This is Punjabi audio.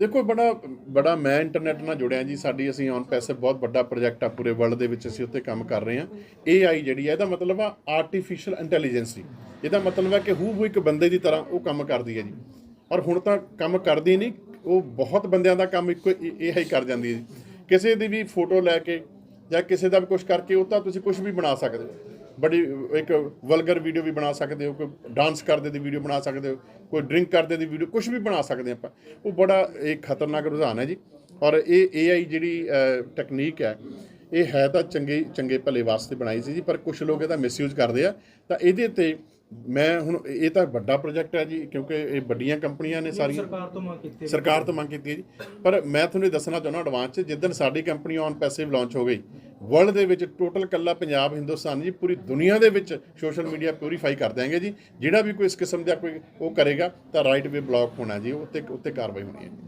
ਦੇਖੋ, ਬੜਾ ਬੜਾ ਮੈਂ ਇੰਟਰਨੈਟ ਨਾਲ ਜੁੜਿਆ ਜੀ, ਸਾਡੀ ਅਸੀਂ ਔਨ ਪੈਸੇ ਬਹੁਤ ਵੱਡਾ ਪ੍ਰੋਜੈਕਟ ਆ, ਪੂਰੇ ਵਰਲਡ ਦੇ ਵਿੱਚ ਅਸੀਂ ਉੱਤੇ ਕੰਮ ਕਰ ਰਹੇ ਹਾਂ। AI ਜਿਹੜੀ ਹੈ ਇਹਦਾ ਮਤਲਬ ਆ ਆਰਟੀਫੀਸ਼ੀਅਲ ਇੰਟੈਲੀਜੈਂਸ ਜੀ ਇਹਦਾ ਮਤਲਬ ਹੈ ਕਿ ਹੂ ਹੂ ਇੱਕ ਬੰਦੇ ਦੀ ਤਰ੍ਹਾਂ ਉਹ ਕੰਮ ਕਰਦੀ ਹੈ ਜੀ। ਔਰ ਹੁਣ ਤਾਂ ਕੰਮ ਕਰਦੀ ਨਹੀਂ, ਉਹ ਬਹੁਤ ਬੰਦਿਆਂ ਦਾ ਕੰਮ ਇੱਕੋ AI ਕਰ ਜਾਂਦੀ ਹੈ ਜੀ। ਕਿਸੇ ਦੀ ਵੀ ਫੋਟੋ ਲੈ ਕੇ ਜਾਂ ਕਿਸੇ ਦਾ ਵੀ ਕੁਝ ਕਰਕੇ, ਉਹ ਤਾਂ ਤੁਸੀਂ ਕੁਝ ਵੀ ਬਣਾ ਸਕਦੇ ਹੋ। ਬੜੀ ਇੱਕ ਵਲਗਰ ਵੀਡੀਓ ਵੀ ਬਣਾ ਸਕਦੇ ਹੋ ਕੋਈ ਡਾਂਸ ਕਰਦੇ ਦੀ ਵੀਡੀਓ ਬਣਾ ਸਕਦੇ ਹੋ ਕੋਈ ਡਰਿੰਕ ਕਰਦੇ ਦੀ ਵੀਡੀਓ ਕੁਝ ਵੀ ਬਣਾ ਸਕਦੇ ਆਪਾਂ। ਉਹ ਬੜਾ ਇਹ ਖਤਰਨਾਕ ਰੁਝਾਨ ਹੈ ਜੀ। ਔਰ ਇਹ AI ਜਿਹੜੀ ਟੈਕਨੀਕ ਹੈ ਇਹ ਹੈ ਤਾਂ ਚੰਗੇ ਚੰਗੇ ਭਲੇ ਵਾਸਤੇ ਬਣਾਈ ਸੀ ਜੀ ਪਰ ਕੁਝ ਲੋਕ ਇਹਦਾ ਮਿਸਯੂਜ਼ ਕਰਦੇ ਆ। ਤਾਂ ਇਹਦੇ ਤੇ ਮੈਂ ਹੁਣ ਇਹ ਤਾਂ ਵੱਡਾ ਪ੍ਰੋਜੈਕਟ ਹੈ ਜੀ ਕਿਉਂਕਿ ਇਹ ਵੱਡੀਆਂ ਕੰਪਨੀਆਂ ਨੇ ਸਾਰੀਆਂ। ਸਰਕਾਰ ਤੋਂ ਮੰਗ ਕੀਤੀ ਹੈ। ਸਰਕਾਰ ਤੋਂ ਮੰਗ ਕੀਤੀ ਹੈ ਜੀ। ਪਰ ਮੈਂ ਤੁਹਾਨੂੰ ਇਹ ਦੱਸਣਾ ਚਾਹੁੰਦਾ ਐਡਵਾਂਸ ਚ ਜਿੱਦਣ ਸਾਡੀ ਕੰਪਨੀ ਔਨ ਪੈਸਿਵ ਲਾਂਚ ਹੋ ਗਈ ਵਰਲਡ ਦੇ ਵਿੱਚ ਟੋਟਲ ਕੱਲਾ ਪੰਜਾਬ, ਹਿੰਦੁਸਤਾਨ ਜੀ, ਪੂਰੀ ਦੁਨੀਆ ਦੇ ਵਿੱਚ ਸੋਸ਼ਲ ਮੀਡੀਆ ਪਿਊਰੀਫਾਈ ਕਰ ਦਿਆਂਗੇ ਜੀ। ਜਿਹੜਾ ਵੀ ਕੋਈ ਇਸ ਕਿਸਮ ਦਾ ਕੋਈ ਉਹ ਕਰੇਗਾ ਤਾਂ ਰਾਈਟ ਵੇ ਬਲੌਕ ਹੋਣਾ ਜੀ ਉੱਤੇ ਉੱਤੇ ਕਾਰਵਾਈ ਹੋਣੀ ਹੈ।